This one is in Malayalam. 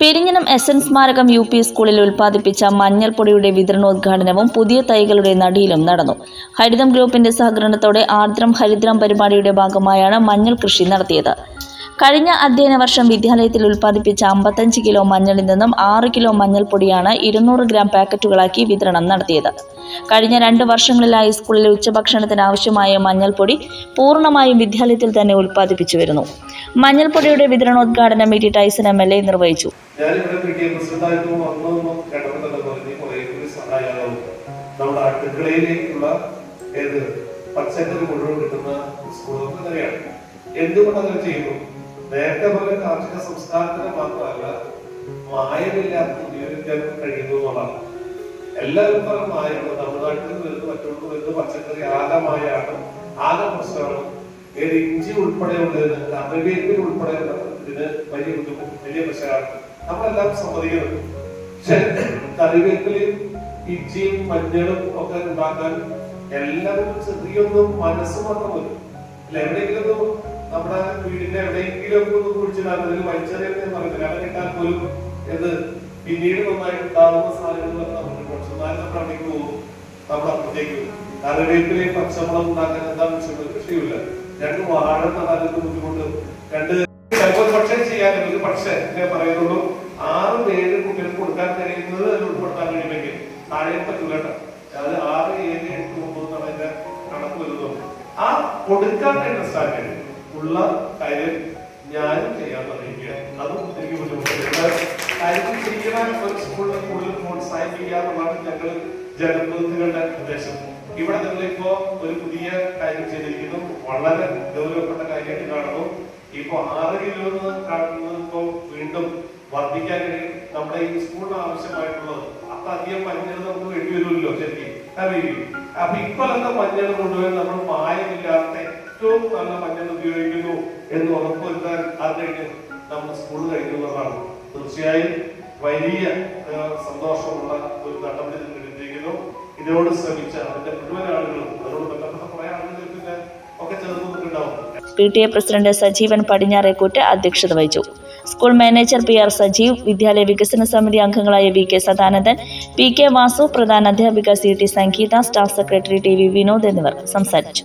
പെരിഞ്ഞനം എസ് എൻ സ്മാരകം യു പി സ്കൂളിൽ ഉൽപ്പാദിപ്പിച്ച മഞ്ഞൾപ്പൊടിയുടെ വിതരണോദ്ഘാടനവും പുതിയ തൈകളുടെ നടിയിലും നടന്നു. ഹരിതം ഗ്രൂപ്പിന്റെ സഹകരണത്തോടെ ആർദ്രം ഹരിദ്രം പരിപാടിയുടെ ഭാഗമായാണ് മഞ്ഞൾ കൃഷി നടത്തിയത്. കഴിഞ്ഞ അധ്യയന വർഷം വിദ്യാലയത്തിൽ ഉൽപ്പാദിപ്പിച്ച അമ്പത്തഞ്ച് കിലോ മഞ്ഞളിൽ നിന്നും ആറ് കിലോ മഞ്ഞൾപ്പൊടിയാണ് ഇരുന്നൂറ് ഗ്രാം പാക്കറ്റുകളാക്കി വിതരണം നടത്തിയത്. കഴിഞ്ഞ രണ്ട് വർഷങ്ങളിലായി സ്കൂളിലെ ഉച്ചഭക്ഷണത്തിന് ആവശ്യമായ മഞ്ഞൾപ്പൊടി പൂർണമായും വിദ്യാലയത്തിൽ തന്നെ ഉൽപ്പാദിപ്പിച്ചു വരുന്നു. മഞ്ഞൾപ്പൊടിയുടെ വിതരണോദ്ഘാടനം E T Tyson M L A നിർവഹിച്ചു. നമ്മുടെ അടുക്കളയിലേക്കുള്ള ഏത് കിട്ടുന്ന ചെയ്യുന്നു? നേരത്തെ പോലെ കാർഷിക സംസ്കാരത്തിന് മാത്രമല്ല മായമില്ലാത്ത ഉപയോഗിക്കാൻ കഴിയുന്നു എല്ലാവരും പറഞ്ഞ മായമാണ്. തമിഴ്നാട്ടിൽ നിന്ന് വരുന്ന മറ്റുള്ള വരുന്ന പച്ചക്കറി ആകെ മായാണ് ആകെ പ്രശ്നമാണ്. ഏത് ഇഞ്ചി ഉൾപ്പെടെയുള്ളതിന് കറിവേപ്പിൽ ഉൾപ്പെടെയുള്ള ഇതിന് വലിയ ബുദ്ധിമുട്ട് വലിയ പ്രശ്നമാണ്. നമ്മളെല്ലാം സമ്മതിക്കുന്നത് പക്ഷെ കറിവേപ്പിലയും ഇഞ്ചിയും മഞ്ഞളും ഒക്കെ ഉണ്ടാക്കാൻ എല്ലാവരും ചെറിയൊന്നും മനസ്സ് മാത്രം വരും അല്ല എവിടെയെങ്കിലും നമ്മുടെ വീടിന്റെ എവിടെയെങ്കിലും ഒക്കെ ഒന്ന് കുഴിച്ചിടാൻ അതിൽ വലിച്ചെറിയെന്ന് പറയുന്നത് കിട്ടാൻ പോലും എന്ത് പിന്നീട് നന്നായിട്ട് ഉണ്ടാകുന്ന സാധനങ്ങൾ നമുക്ക് നമ്മൾ പോകും. നമ്മൾ അപ്പുറത്തേക്ക് പോകും. കറിവേപ്പിലയും പച്ചമുളക് ഉണ്ടാക്കാൻ വെച്ചാൽ കൃഷിയില്ല രണ്ട് വാഴ നടാനൊക്കെ ബുദ്ധിമുട്ട്. രണ്ട് പക്ഷേ ചെയ്യാൻ ഒരു പക്ഷേ ഞാൻ പറയുന്നുള്ളൂ. ആറ് ഏഴ് കുട്ടികൾക്ക് കൊടുക്കാൻ കഴിയുന്നത് ഉൾപ്പെടുത്താൻ കഴിയുമെങ്കിൽ താഴെ പറ്റൂല ആറ് ഏഴ് എട്ട് ഒമ്പത് എന്നുള്ള കണക്ക് വരുന്നുണ്ട് ആ കൊടുക്കാൻ കഴിയുന്ന ഉള്ള കാര്യം ഞാൻ ചെയ്യാൻ പറയുക അതും എനിക്ക് ഞങ്ങൾ ജനപ്രതിനിധികളുടെ ഉദ്ദേശം. ഇവിടെ നിങ്ങൾ ഇപ്പോ ഒരു പുതിയ കാര്യം ചെയ്തിരിക്കുന്നു. വളരെ ഗൗരവപ്പെട്ട കാര്യമായിട്ട് കാണുന്നു. ഇപ്പൊ ആറ് കിലോ എന്ന് കാണുന്നത് ഇപ്പോ വീണ്ടും വർദ്ധിക്കാൻ കഴിയും. നമ്മുടെ ഈ സ്കൂളിന് ആവശ്യമായിട്ടുള്ളത് അപ്പൊ അധികം മഞ്ഞൾ നമുക്ക് വേണ്ടി വരുമല്ലോ ശരിക്കും. അറിയില്ലേ അപ്പൊ ഇപ്പോഴത്തെ മഞ്ഞൾ കൊണ്ടുപോയി നമ്മൾ മായമില്ലാത്ത ഏറ്റവും നല്ല മഞ്ഞൾ ഉപയോഗിക്കുന്നു എന്ന് ഉറപ്പുവരുത്താൻ അത് നമ്മുടെ സ്കൂൾ കഴിക്കുന്നതാണ് തീർച്ചയായും വലിയ സന്തോഷമുള്ള ഒരു നടപടി എടുത്തിരിക്കുന്നു ഇതിനോട് ശ്രമിച്ച അതിന്റെ മുഴുവൻ ആളുകളും അതിനോട് ബന്ധപ്പെട്ട കുറെ ആളുകൾ പിന്നെ ഒക്കെ ചേർന്ന് നിൽക്കുന്നുണ്ടാവും. P T A president Sajeevan Padinjarekkoottu അധ്യക്ഷത വഹിച്ചു. School manager P R Sajeev വിദ്യാലയ വികസന സമിതി അംഗങ്ങളായ V K Sadanandan P K Vasu പ്രധാന അധ്യാപിക C T Sangeetha staff secretary T V Vinod എന്നിവർ സംസാരിച്ചു.